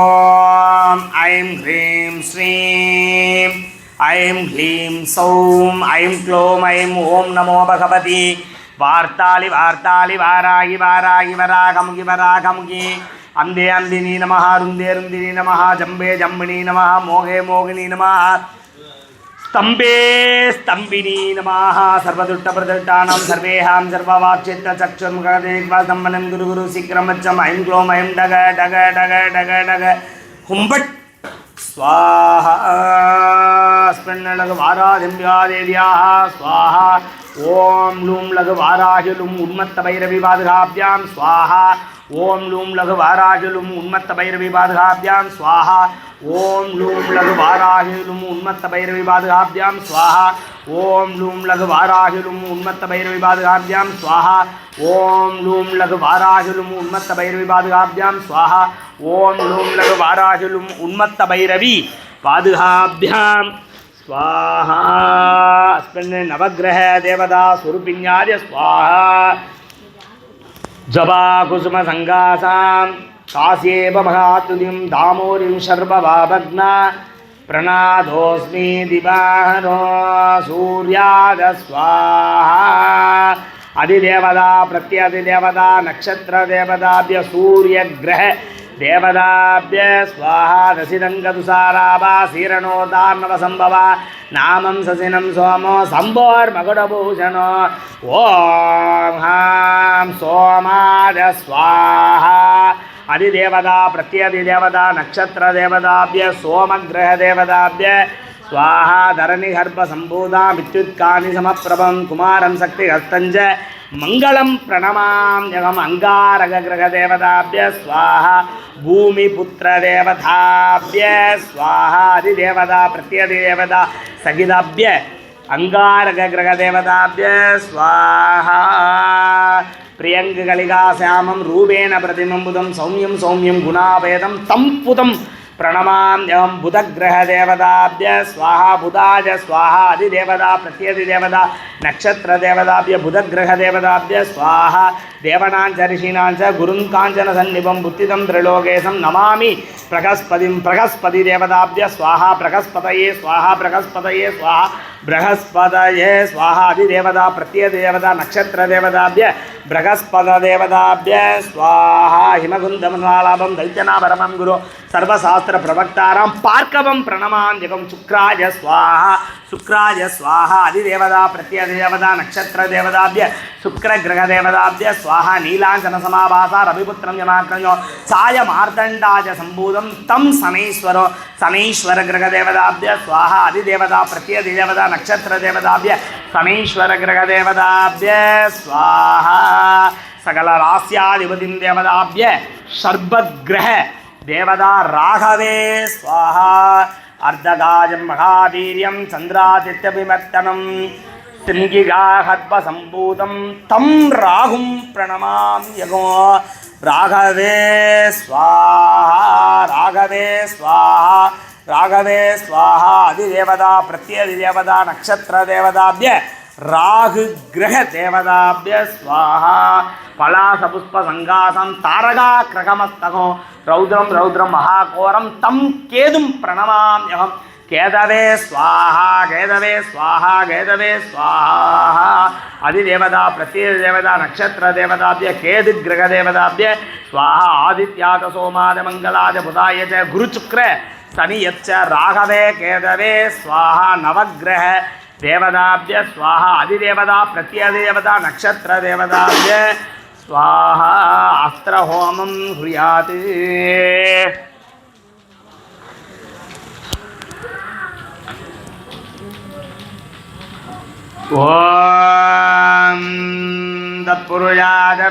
ஓம் ஐம் ஹ்ரீம் ஸ்ரீம் ஐம் ஹ்லீம் சௌம் ஐம் க்ளோம் ஐம் ஓம் நமோ பகவதி வார்த்தாளி வார்த்தாளி வாராகி வாராகி வராகமுகி வராகமுகி அந்தே அந்தினி நமஹா ருந்தே ருந்தினி நமஹா ஜம்பே ஜம்பினி நமஹா மோகே மோகினி நமஹா स्तम्भे स्तम्भिनी नमः सर्वदुष्टप्रदुष्टानां सर्वेहां सर्ववाक्चित्तचक्षुर्मुखदेवास्तम्भनं गुरु गुरु शीघ्रमच्चम् ऐं क्लों ऐं डग डग डग डग डग हुम्बट् स्वाहा स्पन्नलघुवाराधिम्यादेव्याः स्वाहा ॐ लूं लघुवाराहिलुम् उन्मत्तभैरविबाधकाभ्यां स्वाहा ॐ लूं लघुवाराहिलुम् उन्मत्तभैरविबाधकाभ्यां स्वाहा ஓம் லூம் லகு வாராகிலும் உன்மத்த பைரவி பாதுகாப்தியாம் ஸ்வாஹா ஓம் லூம் லகு வாராகிலும் உன்மத்த பைரவி பாதுகாப்தியாம் ஸ்வாஹா ஓம் லூம் லகு வாராகிலும் உன்மத்த பைரவி பாதுகாப்தியாம் ஸ்வாஹா ஓம் லூம் லகு வாராகிலும் உன்மத்த பைரவி பாதுகாப்தியாம் ஸ்வாஹா அஸ்மின் நவகிரக தேவதா சுருபிஞாய ஸ்வாஹா ஜபா குசும சங்காசாம். कास्येव महातुलिं दामोरिं शर्वभाभग्ना प्रणादोऽस्मि दिवाहनो सूर्याद स्वाहा अधिदेवता प्रत्यधिदेवता नक्षत्रदेवताभ्य सूर्यग्रह देवताभ्य स्वाहा दशिरङ्गतुसाराभा क्षीरणोदार्णवसम्भव नामं ससिनं सोमो सम्भोर्मकुटभूषणो ॐ हां सोमाद स्वाहा அதிதேவதா பிரத்யதிதேவதா நட்சத்திர தேவதாபிய சோமகிரக தேவதாபிய ஸ்வாஹா தரணி கர்ப்ப சம்பூதா வித்யுத்காணி சமப்பிரபம் குமாரம் சக்தி ஹஸ்தஞ்ச மங்களம் பிரணமாம் ஜகம் அங்காரக கிரக தேவதாபிய ஸ்வாஹா பூமி புத்திர தேவதாபிய ஸ்வாஹா அதிதேவதா பிரத்யதிதேவதா சகிதாபிய அங்காரக கிரக தேவதாபிய ஸ்வாஹா பிரியங்கலிகாசியாமம் ரூபேண பிரதிமம்புதம் சௌமியம் சௌமியம் குணாபேதம் தம் புதம் பிரணமாம் எவம் புதகிரக தேவதாபிய ஸ்வாஹா புதாஜ ஸ்வாஹா அதிதேவதா பிரத்யதி தேவதா நட்சத்திர தேவதாபிய புதகிரக தேவதாபிய ஸ்வாஹா தேவனாஞ்ச ரிஷீனாஞ்ச குருன் காஞ்சன சந்நிபம் புத்திதம் திரிலோகேசம் நமாமி பிரகஸ்பதிம் பிரகஸ்பதி தேவதாபிய ஸ்வாஹா பிரகஸ்பதையே ஸ்வாஹா பிரகஸ்பதையே ஸ்வாஹா பிரகஸ்பதயே ஸ்வாஹாதிதேவதா பிரத்யேதேவதா நக்ஷத்திரதேவதாபிய பிரகஸ்பததேவதாபிய ஸ்வாஹா ஹிமகுந்தமலாபம் தைத்தியநாபரமம் குரு சர்வசாஸ்திர பிரவக்தாராம் பார்க்கவம் பிரணமாஞ்சகம் சுக்ராய ஸ்வாஹா சுக்ராய சுவாஹா அதிதேவதா பிரத்யதேவதா நட்சத்திர தேவதாபிய சுக்கர கிரக தேவதாபிய சுவாஹா நீலாஞ்சன சமாபாசா ரவிபுத்திரம் ஜனாக்கிரஞ்சோ சாய மார்தண்டாஜ சம்பூதம் தம் சனீஸ்வரோ சனீஸ்வர கிரக தேவதாபிய சுவாஹா அதிதேவதா பிரத்யதேவதா நட்சத்திர தேவதாபிய சனீஸ்வர கிரக தேவதாபிய சுவாஹா சகல ராசியாதிபதிம் தேவதாபிய சர்வகிரக தேவதா ராகவே சுவாஹா तारकाक्रकमस्तको रौद्रं रौद्रं महाघोरं तं केतुं प्रणमाम्यहं केदवे स्वाहा केदवे स्वाहा केदवे स्वाहा अधिदेवता प्रत्ययदेवता नक्षत्रदेवताभ्य ராகு கிரக தேவதாபிய ஸ்வாஹா. பலாச புஷ்ப சங்காசம் தாரகா கிரகமஸ்தகம் ரௌத்ரம் ரௌத்ரம் மகாகோரம் தம் கேதும் பிரணமாம் யகம் கேதவே ஸ்வாஹா கேதவே ஸ்வாஹா கேதவே ஸ்வாஹா. அதிதேவதா பிரத்யேக தேவதா நட்சத்திர தேவதாபிய கேது கிரக தேவதாபிய ஸ்வாஹா ஆதித்யாத சோமாத மங்களாத புதாயச்ச குருச்சுக்ர சனியச்ச ராகவே கேதவே ஸ்வாஹா நவகிரக देवदाभ्य स्वाहा, अधिदेवता प्रत्यदेवता नक्षत्रदेवताभ्य स्वाहा, अस्त्रहोमं होम ॐ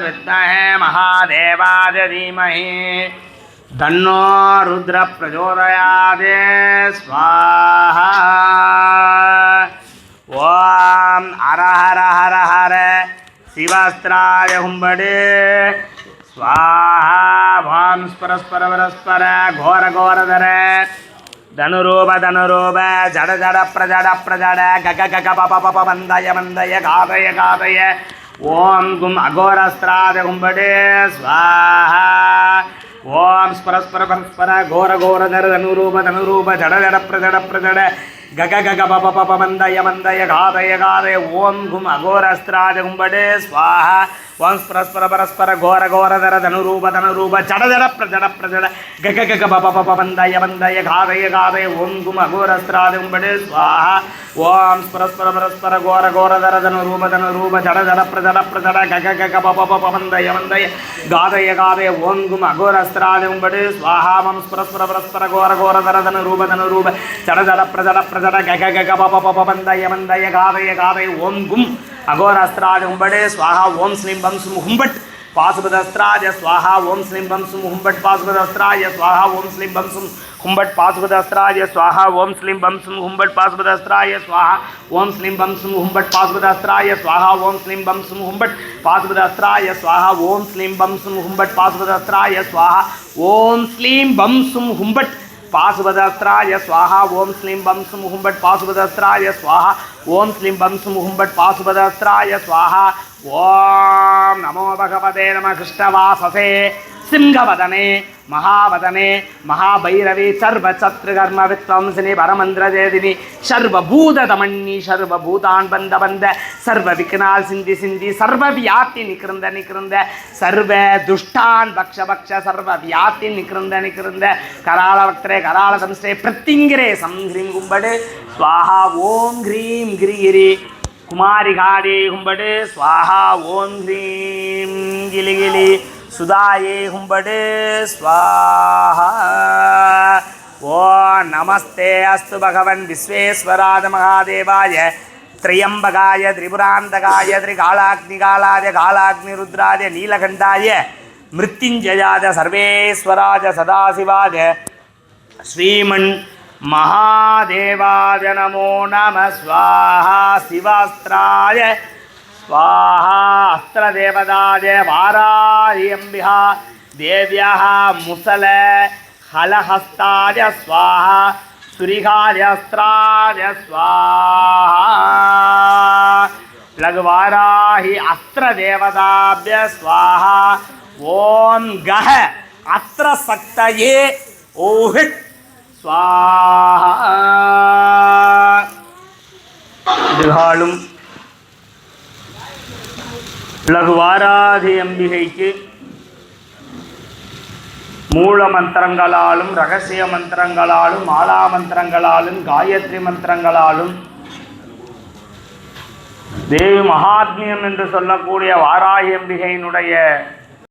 विद्महे महादेवाय धीमहि। तन्नो रुद्रप्रचोदयात्। स्वाहा। ஓம் அரஹர ஹர ஹர சிவாஸ்திராய கும்படு. ஸ்வாஹா வாம் ஸ்பரஸ்பர பரஸ்பர கோர கோரதர தனுரூப தனுரூப ஜட ஜட பிரஜட பிரஜட கக கக பப பப வந்தய வந்தய காதய காதய. ஓம் கும் அகோரஸ்திராத கும்படு. ஸ்வாஹா ஓம் ஸ்பரஸ்பர பரஸ்பர கோர கோரதர தனுரூப தனுரூப ஜட ஜட பிரஜட பிரஜட கக கக பப பப மந்தய மந்தய காதய காதய ஓம் கும் அகோரஸ்திராஜ கும்படே ஸ்வாஹா ஓம் ஸ்பரஸ்பர பரஸ்பர கோர கோர தர தனுரூப தனுரூப ஜட ஜட பிரஜட பிரஜட. கக கக பப பப மந்தய மந்தய காதய காதய ஓம் கும் அகோரஸ்திராஜ கும்படே ஸ்வாஹா ஓம் ஸ்பரஸ்பர பரஸ்பர கோர கோர தர தனுரூப தனுரூப ஜட ஜட பிரஜட. பிரஜட கக கக பப பப மந்தய மந்தய காதய காதய ஓம் கும் அகோராஸ்திராஜ கும்படே ஸ்வாஹா ஓம் ஸ்லீம் பம் சும் ஹும்பட். பாசுபதஸ்திராஜ ஸ்வாஹா ஓம் ஸ்லீம் பம் சும் ஹும்பட். பாசுபதஸ்திராஜ ஸ்வாஹா ஓம் ஸ்லீம் பம் சும் ஹும்பட். பாசுபதஸ்திராஜ ஸ்வாஹா ஓம் ஸ்லீம் பம் சும் ஹும்பட். பாசுபதஸ்திராய ஸ்வாஹா ஓம் ஸ்லீம் பம் சும் ஹும்பட். பாசுபதஸ்திராய ஸ்வாஹா ஓம் ஸ்லீம் பம் சும் ஹும்பட். பாசுபதஸ்திராய ஸ்வாஹா ஓம் ஸ்லீம் பம் சும் ஹும்பட். பாசுபதஸ்திராய ஸ்வாஹா ஓம் ஸ்லீம் பம் சும் ஹும்பட். பாசுபதாஸ்திராய ஸ்வாஹா ஓம் ஸ்லீம் பம் சும் பாசுபதாஸ்திராய பாசுபதஸ்திராய ஸ்வாஹா ஓம் ஸ்லீம் பம் சும் பாசுபதாஸ்திராய பாசுபதஸ்திராய ஸ்வாஹா ஓம் நமோ பகவதே நம கிருஷ்ணவாசசே சிங்கவதனே மகாவதனே மகாபைரவி சர்வசத்ருகர்ம வித்வம்சினி பரமந்திரஜேதினி சர்வபூததமண்ணி சர்வபூதான் பந்த பந்த சர்வ விக்னால் சிந்தி சிந்தி சர்வ வியாப்தி நிகிருந்த நிகிருந்த சர்வ துஷ்டான் பக்ஷ பக்ஷ சர்வ வியாப்தி நிகிருந்த நிகிருந்த கராள வக்திரே கராள சம்ஸ்ரே பிரத்திங்கிரே சம் ஹ்ரீம் கும்படு ஸ்வாஹா ஓம் ஹ்ரீம் கிரிகிரி குமாரிகாடே கும்படு ஸ்வாஹா ஓம் ஹ்ரீம் கிலிகிலி சுதாயே கும்படு ஸ்வாஹா ஓ நமஸ்தே அஸ்து பகவன் விஸ்வேஸ்வராத மகாதேவாய திரியம்பகாய திரிபுராந்தகாய திரிகாலாக்னிகாலாய காலாக்னிருத்ராய நீலகண்டாய மிருத்யுஞ்சயாத சர்வேஸ்வராஜ சதாசிவாஜ ஸ்ரீமன் மகாதேவாய நமோ நம ஸ்வாஹா சிவாஸ்திராய ஸ்வாஹா அஸ்திரதேவதாய வாராயம்பிகா தேவியः முசல ஹலஹஸ்தாய ஸ்வாஹா சுரிகாயஸ்திராய ஸ்வாஹா லகுவாராஹி அஸ்திரதேவதாபிய ஸ்வாஹா ஓம் கஹ அஸ்திரசக்தயே ஓஹிட் ஸ்வாஹா இதுகாலும் லகுவாராதி அம்பிகைக்கு மூல மந்திரங்களாலும் ரகசிய மந்திரங்களாலும் மாலா மந்திரங்களாலும் காயத்ரி மந்திரங்களாலும் தேவி மகாத்மியம் என்று சொல்லக்கூடிய வாராகி அம்பிகையினுடைய